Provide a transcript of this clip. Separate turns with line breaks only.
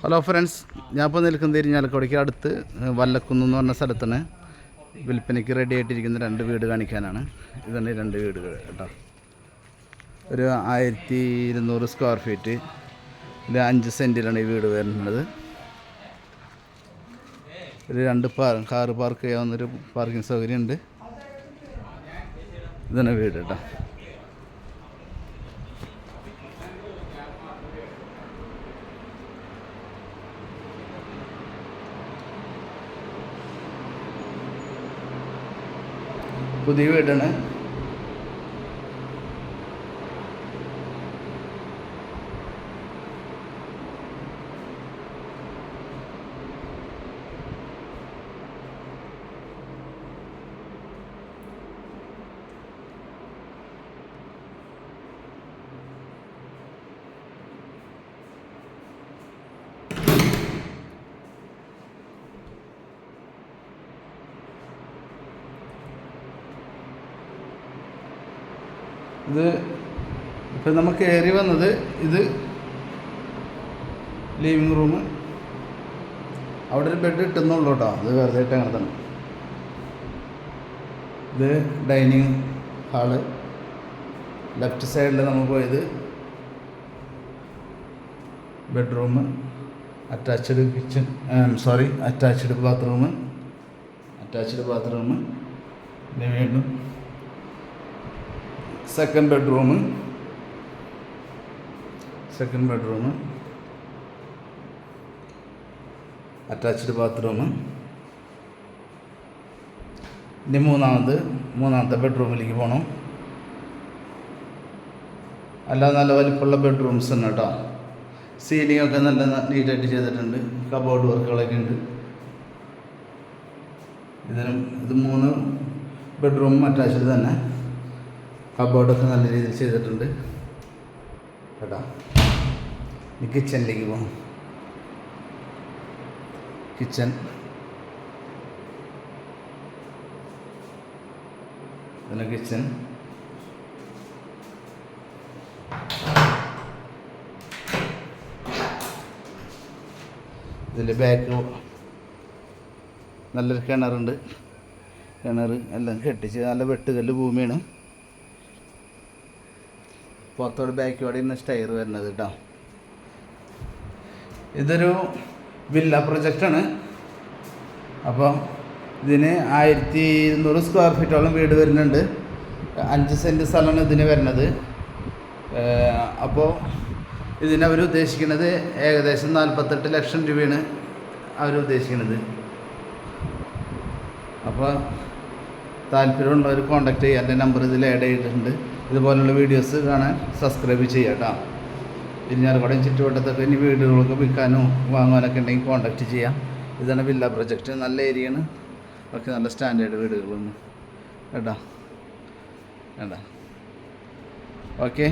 Hello friends ഞാൻ ഇപ്പോൾ നിൽക്കുന്നത് ഇരിഞ്ഞാലക്കുടയ്ക്ക് അടുത്ത് വല്ലക്കുന്ന് എന്ന് പറഞ്ഞ സ്ഥലത്താണ്. വിൽപ്പനയ്ക്ക് റെഡി ആയിട്ടിരിക്കുന്ന രണ്ട് വീട് കാണിക്കാനാണ്. ഇതാണ് രണ്ട് വീടുകൾ കേട്ടോ. ഒരു ആയിരത്തി ഇരുന്നൂറ് സ്ക്വയർ ഫീറ്റ് ഒരു അഞ്ച് സെന്റിലാണ് ഈ വീട് വരുന്നത്. ഒരു രണ്ട് പാർ കാറ് പാർക്ക് ചെയ്യാവുന്നൊരു പാർക്കിംഗ് സൗകര്യമുണ്ട്. ഇതാണ് വീട് കേട്ടോ. പുതിയ വീടാണ് ഇത് ഇപ്പം നമുക്ക് കയറി വന്നത് ഇത് ലിവിങ് റൂം അവിടെ ഒരു ബെഡ് ഇട്ടുന്നുള്ളൂ കേട്ടോ. അത് വെറുതെ ഇട്ട് അങ്ങനെ തന്നെ. ഇത് ഡൈനിങ് ഹാൾ ലെഫ്റ്റ് സൈഡിൽ നമ്മൾ പോയത് bedroom attached kitchen sorry attached bathroom attached bathroom പിന്നെ വീണ്ടും second bedroom second bedroom attached bathroom ഇനി മൂന്നാമത് മൂന്നാമത്തെ ബെഡ്റൂമിലേക്ക് പോകണം അല്ലാതെ നല്ല വലിപ്പമുള്ള ബെഡ്റൂംസ് ഉണ്ട് കേട്ടോ സീലിംഗ് ഒക്കെ നല്ല നീറ്റായിട്ട് ചെയ്തിട്ടുണ്ട്. കബോർഡ് വർക്കുകളൊക്കെ ഉണ്ട്. ഇതിനും ഇത് മൂന്ന് ബെഡ്റൂം അറ്റാച്ച്ഡ് തന്നെ. കബോർഡൊക്കെ നല്ല രീതിയിൽ ചെയ്തിട്ടുണ്ട്. കേട്ടോ? ഇനി കിച്ചണിലേക്ക് പോകും കിച്ചൺ പിന്നെ കിച്ചൺ ഇതിന്റെ ബാക്ക് നല്ലൊരു കിണറുണ്ട്. കിണർ എല്ലാം കെട്ടിച്ച് നല്ല വെട്ടുകല്ല് ഭൂമിയാണ്. പുറത്തോട് ബാക്കോടെ ഇന്ന് സ്റ്റയർ വരുന്നത് കേട്ടോ ഇതൊരു വില്ല പ്രൊജക്റ്റാണ് അപ്പം ഇതിന് ആയിരത്തി ഇരുന്നൂറ് സ്ക്വയർ ഫീറ്റോളം വീട് വരുന്നുണ്ട്. അഞ്ച് സെന്റ് സ്ഥലമാണ് ഇതിന് വരുന്നത്. അപ്പോൾ ഇതിന് അവർ ഉദ്ദേശിക്കുന്നത് ഏകദേശം നാൽപ്പത്തെട്ട് ലക്ഷം രൂപയാണ് അവർ ഉദ്ദേശിക്കുന്നത്. അപ്പോൾ താല്പര്യമുള്ളവർ കോൺടാക്ട് ചെയ്യുക എന്റെ നമ്പർ ഇതിൽ ആഡ് ചെയ്തിട്ടുണ്ട്. ഇതുപോലുള്ള വീഡിയോസ് കാണാൻ സബ്സ്ക്രൈബ് ചെയ്യുക കേട്ടോ ഇരിഞ്ഞാലക്കുടയും ചുറ്റുവട്ടത്തൊക്കെ ഇനി വീടുകളൊക്കെ വിൽക്കാനോ വാങ്ങാനൊക്കെ ഉണ്ടെങ്കിൽ കോൺടാക്ട് ചെയ്യാം. ഇതാണ് വില്ല പ്രൊജക്റ്റ് നല്ല ഏരിയയാണ് ഒക്കെ നല്ല സ്റ്റാൻഡേർഡ് വീടുകളൊന്നും. കേട്ടോ? കേട്ടോ? ഓക്കെ